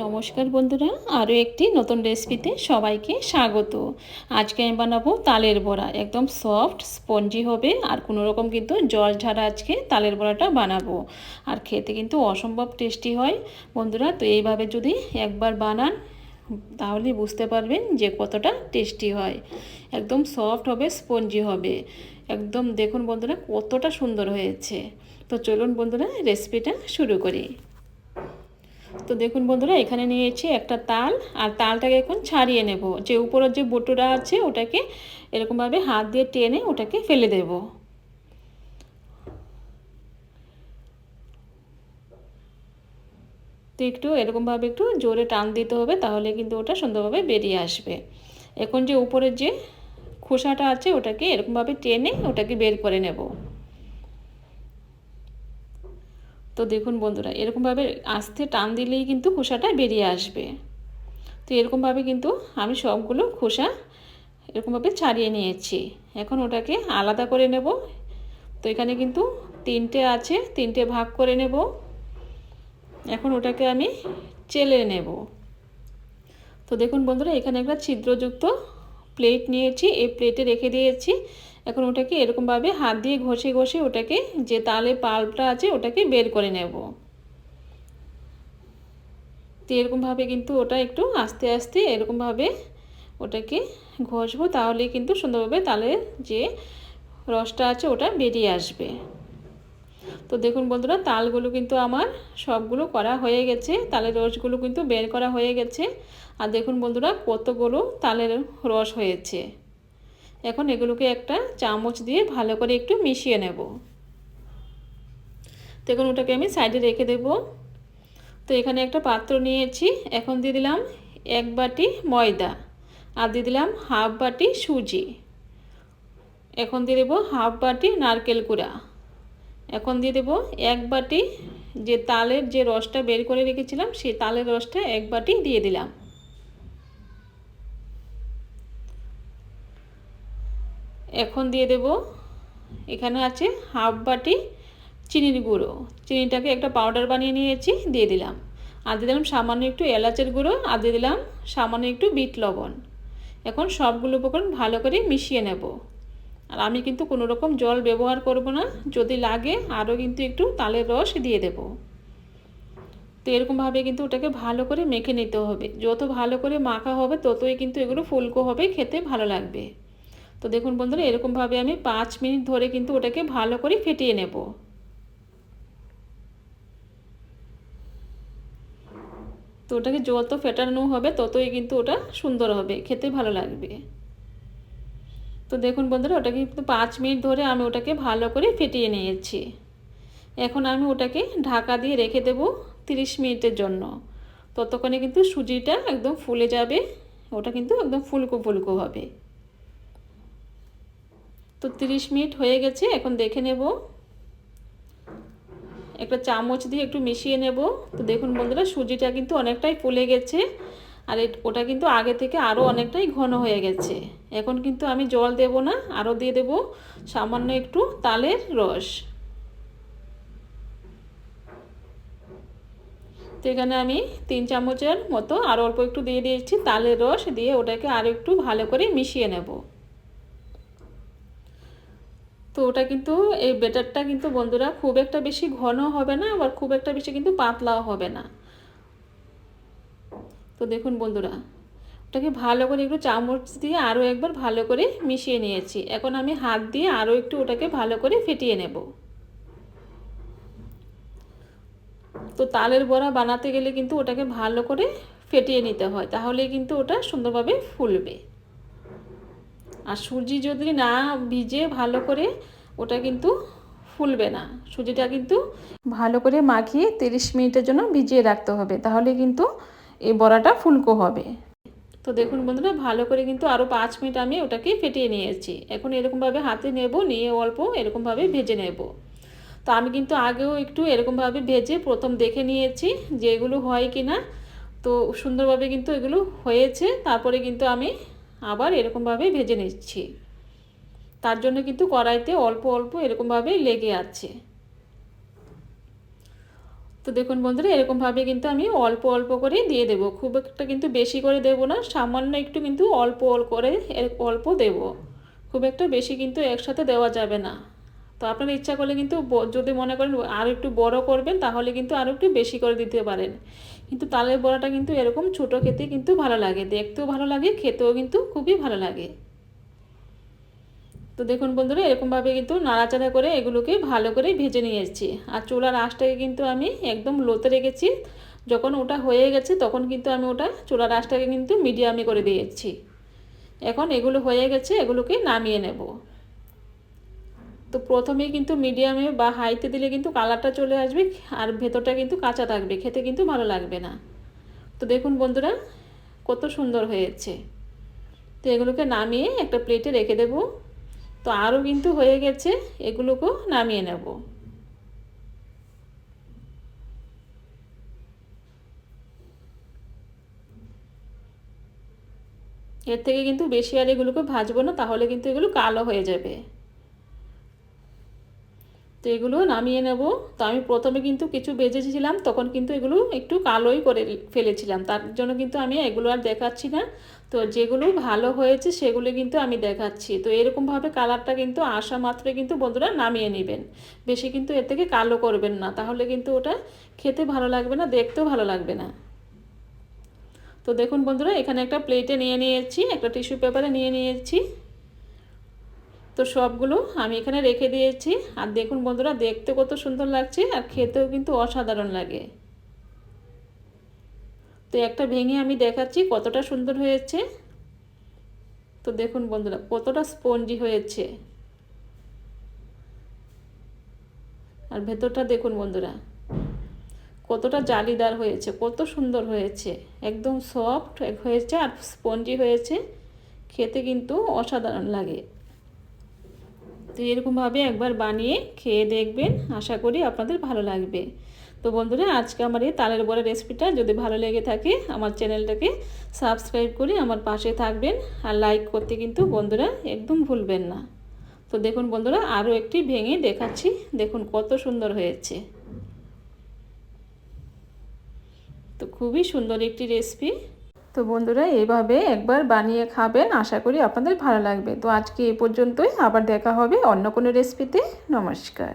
নমস্কার বন্ধুরা, আরও একটি নতুন রেসিপিতে সবাইকে স্বাগত। আজকে আমি বানাবো তালের বড়া। একদম সফট স্পঞ্জি হবে, আর কোনো রকম কিন্তু জল ঝাড়া আজকে তালের বড়াটা বানাবো। আর খেতে কিন্তু অসম্ভব টেস্টি হয়। বন্ধুরা, তো এইভাবে যদি একবার বানান, তাহলে বুঝতে পারবেন যে কতটা টেস্টি হয়। একদম সফট হবে স্পঞ্জি হবে। একদম দেখুন বন্ধুরা, কতটা সুন্দর হয়েছে। তো চলুন বন্ধুরা রেসিপিটা শুরু করি। তো দেখুন বন্ধুরা, এখানে নিয়েছি একটা তাল, আর তালটাকে এখন ছাড়িয়ে নেব। যে উপরের যে বটুরা আছে, ওটাকে এরকমভাবে হাত দিয়ে টেনে ওটাকে ফেলে দেব। তো একটু এরকমভাবে একটু জোরে টান দিতে হবে, তাহলে কিন্তু ওটা সুন্দরভাবে বেরিয়ে আসবে। এখন যে উপরের যে খোসাটা আছে, ওটাকে এরকমভাবে টেনে ওটাকে বের করে নেব। তো দেখুন বন্ধুরা, এরকমভাবে আস্তে টান দিলেই কিন্তু খোসাটা বেরিয়ে আসবে। তো এরকমভাবে কিন্তু আমি সবগুলো খোসা এরকমভাবে ছাড়িয়ে নিয়েছি। এখন ওটাকে আলাদা করে নেব। তো এখানে কিন্তু তিনটে আছে, তিনটে ভাগ করে নেব। এখন ওটাকে আমি চেলে নেব। তো দেখুন বন্ধুরা, এখানে একটা ছিদ্রযুক্ত প্লেট নিয়েছি, এই প্লেটে রেখে দিয়েছি। এখন ওটাকে এরকমভাবে হাত দিয়ে ঘষে ঘষে ওটাকে যে তালে পাল্পটা আছে ওটাকে বের করে নেব। তো এরকমভাবে কিন্তু ওটা একটু আস্তে আস্তে এরকমভাবে ওটাকে ঘষবো তাহলে কিন্তু সুন্দরভাবে তালের যে রসটা আছে ওটা বেরিয়ে আসবে। তো দেখুন বন্ধুরা, তালগুলো কিন্তু আমার সবগুলো করা হয়ে গেছে, তালের রসগুলো কিন্তু বের করা হয়ে গেছে। আর দেখুন বন্ধুরা, কতগুলো তালের রস হয়েছে। এখন এগুলোকে একটা চামচ দিয়ে ভালো করে একটু মিশিয়ে নেব। তো এখন ওটাকে আমি সাইডে রেখে দেব। তো এখানে একটা পাত্র নিয়েছি, এখন দিয়ে দিলাম এক বাটি ময়দা আর দিয়ে দিলাম হাফ বাটি সুজি। এখন দিয়ে দেবো হাফ বাটি নারকেল কুড়া এখন দিয়ে দেবো এক বাটি যে তালের যে রসটা বের করে রেখেছিলাম, সেই তালের রসটা এক বাটি দিয়ে দিলাম। এখন দিয়ে দেব। এখানে আছে হাফ বাটি চিনির গুঁড়ো। চিনিটাকে একটা পাউডার বানিয়ে নিয়েছি, দিয়ে দিলাম। আর দিয়ে দিলাম সামান্য একটু এলাচের গুঁড়ো, আর দিয়ে দিলাম সামান্য একটু বিট লবণ। এখন সবগুলো উপকরণ ভালো করে মিশিয়ে নেব। আর আমি কিন্তু কোনো রকম জল ব্যবহার করব না, যদি লাগে আরও কিন্তু একটু তালের রস দিয়ে দেব। তো এরকমভাবে কিন্তু ওটাকে ভালো করে মেখে নিতে হবে। যত ভালো করে মাখা হবে, ততই কিন্তু এগুলো ফুলকো হবে, খেতে ভালো লাগবে। তো দেখুন বন্ধুরা, এরকমভাবে আমি পাঁচ মিনিট ধরে কিন্তু ওটাকে ভালো করে ফেটিয়ে নেব। তো ওটাকে যত ফেটানো হবে, ততই কিন্তু ওটা সুন্দর হবে, খেতে ভালো লাগবে। তো দেখুন বন্ধুরা, ওটাকে কিন্তু পাঁচ মিনিট ধরে আমি ওটাকে ভালো করে ফেটিয়ে নিয়েছি। এখন আমি ওটাকে ঢাকা দিয়ে রেখে দেব তিরিশ মিনিটের জন্য। ততক্ষণে কিন্তু সুজিটা একদম ফুলে যাবে, ওটা কিন্তু একদম ফুলকো ফুলকো হবে। তো তিরিশ মিনিট হয়ে গেছে, এখন দেখে নেব। একটা চামচ দিয়ে একটু মিশিয়ে নেব। তো দেখুন বন্ধুরা, সুজিটা কিন্তু অনেকটাই ফুলে গেছে আর ওটা কিন্তু আগে থেকে আরও অনেকটাই ঘন হয়ে গেছে। এখন কিন্তু আমি জল দেব না আরও দিয়ে দেব সামান্য একটু তালের রস। তো এখানে আমি তিন চামচের মতো আর অল্প একটু দিয়ে দিয়েছি তালের রস, দিয়ে ওটাকে আরও একটু ভালো করে মিশিয়ে নেব। তো ওটা কিন্তু এই বেটারটা কিন্তু বন্ধুরা খুব একটা বেশি ঘন হবে না, আবার খুব একটা বেশি কিন্তু পাতলাও হবে না। তো দেখুন বন্ধুরা, ওটাকে ভালো করে একটু চামচ দিয়ে আরও একবার ভালো করে মিশিয়ে নিয়েছি। এখন আমি হাত দিয়ে আরও একটু ওটাকে ভালো করে ফেটিয়ে নেব। তো তালের বড়া বানাতে গেলে কিন্তু ওটাকে ভালো করে ফেটিয়ে নিতে হয় তাহলে কিন্তু ওটা সুন্দরভাবে ফুলবে। আর সুজি যদি না ভিজে ভালো করে, ওটা কিন্তু ফুলবে না। সুজিটা কিন্তু ভালো করে মাখিয়ে তিরিশ মিনিটের জন্য ভিজিয়ে রাখতে হবে, তাহলে কিন্তু এই বড়াটা ফুলকো হবে। তো দেখুন বন্ধুরা, ভালো করে কিন্তু আরও পাঁচ মিনিট আমি ওটাকে ফেটিয়ে নিয়েছি। এখন এরকমভাবে হাতে নেব, নিয়ে অল্প এরকমভাবে ভেজে নেব। তো আমি কিন্তু আগেও একটু এরকমভাবে ভেজে প্রথম দেখে নিয়েছি যে এগুলো হয় কি না তো সুন্দরভাবে কিন্তু এগুলো হয়েছে, তারপরে কিন্তু আমি আবার এরকমভাবে ভেজে নিচ্ছি। তার জন্য কিন্তু কড়াইতে অল্প অল্প এরকমভাবে লেগে আছে। তো দেখুন বন্ধুরা, এরকমভাবে কিন্তু আমি অল্প অল্প করে দিয়ে দেব। খুব একটা কিন্তু বেশি করে দেব না, সামান্য একটু কিন্তু অল্প অল্প করে অল্প দেব। খুব একটা বেশি কিন্তু একসাথে দেওয়া যাবে না। তো আপনার ইচ্ছা করলে কিন্তু যদি মনে করেন আরও একটু বড় করবেন, তাহলে কিন্তু আরও একটু বেশি করে দিতে পারেন। কিন্তু তালের বড়াটা কিন্তু এরকম ছোট খেতে কিন্তু ভালো লাগে, দেখতেও ভালো লাগে, খেতেও কিন্তু খুবই ভালো লাগে। তো দেখুন বন্ধুরা, এরকমভাবে কিন্তু নাড়াচাড়া করে এগুলোকে ভালো করে ভেজে নিয়েছি আর চুলার আঁশটাকে কিন্তু আমি একদম লোতে রেখেছি। যখন ওটা হয়ে গেছে, তখন কিন্তু আমি ওটা চুলার আঁশটাকে কিন্তু মিডিয়ামে করে দিয়েছি। এখন এগুলো হয়ে গেছে, এগুলোকে নামিয়ে নেব। তো প্রথমেই কিন্তু মিডিয়ামে বা হাইতে দিলে কিন্তু কালারটা চলে আসবে আর ভেতরটা কিন্তু কাঁচা থাকবে, খেতে কিন্তু ভালো লাগবে না। তো দেখুন বন্ধুরা, কত সুন্দর হয়েছে। তো এগুলোকে নামিয়ে একটা প্লেটে রেখে দেবো। তো আরও কিন্তু হয়ে গেছে, এগুলোকেও নামিয়ে নেব। এর থেকে কিন্তু বেশি আর এগুলোকে ভাজবো না, তাহলে কিন্তু এগুলো কালো হয়ে যাবে। তো এগুলো নামিয়ে নেব। তো আমি প্রথমে কিন্তু কিছু বেজেছিলাম, তখন কিন্তু এগুলো একটু কালোই করে ফেলেছিলাম। তার জন্য কিন্তু আমি এগুলো আর দেখাচ্ছি না। তো যেগুলো ভালো হয়েছে সেগুলো কিন্তু আমি দেখাচ্ছি। তো এরকমভাবে কালারটা কিন্তু আসা মাত্রে কিন্তু বন্ধুরা নামিয়ে নেবেন। বেশি কিন্তু এর থেকে কালো করবেন না। তাহলে কিন্তু ওটা খেতে ভালো লাগবে না, দেখতেও ভালো লাগবে না। তো দেখুন বন্ধুরা, এখানে একটা প্লেটে নিয়ে নিয়েছি, একটা টিস্যু পেপারে নিয়ে নিয়েছি। তো সবগুলো আমি এখানে রেখে দিয়েছি। আর দেখুন বন্ধুরা, দেখতে কত সুন্দর লাগছে আর খেতেও কিন্তু অসাধারণ লাগে। তো একটা ভেঙে আমি দেখাচ্ছি কতটা সুন্দর হয়েছে। তো দেখুন বন্ধুরা, কতটা স্পঞ্জি হয়েছে। আর ভেতরটা দেখুন বন্ধুরা, কতটা জালিদার হয়েছে, কত সুন্দর হয়েছে। একদম সফট হয়েছে আর স্পঞ্জি হয়েছে। খেতে কিন্তু অসাধারণ লাগে। তো এরকমভাবে একবার বানিয়ে খেয়ে দেখবেন। আশা করি আপনাদের ভালো লাগবে। তো বন্ধুরা, আজকে আমার এই তালের বড়া রেসিপিটা যদি ভালো লেগে থাকে, আমার চ্যানেলটাকে সাবস্ক্রাইব করে আমার পাশে থাকবেন। আর লাইক করতে কিন্তু বন্ধুরা একদম ভুলবেন না। তো দেখুন বন্ধুরা, আরও একটি ভেঙে দেখাচ্ছি। দেখুন কত সুন্দর হয়েছে। তো খুবই সুন্দর একটি রেসিপি। তো বন্ধুরা এইভাবে একবার বানিয়ে খাবেন। আশা করি আপনাদের ভালো লাগবে। তো আজকে এ পর্যন্তই। আবার দেখা হবে অন্য কোনো রেসিপিতে নমস্কার।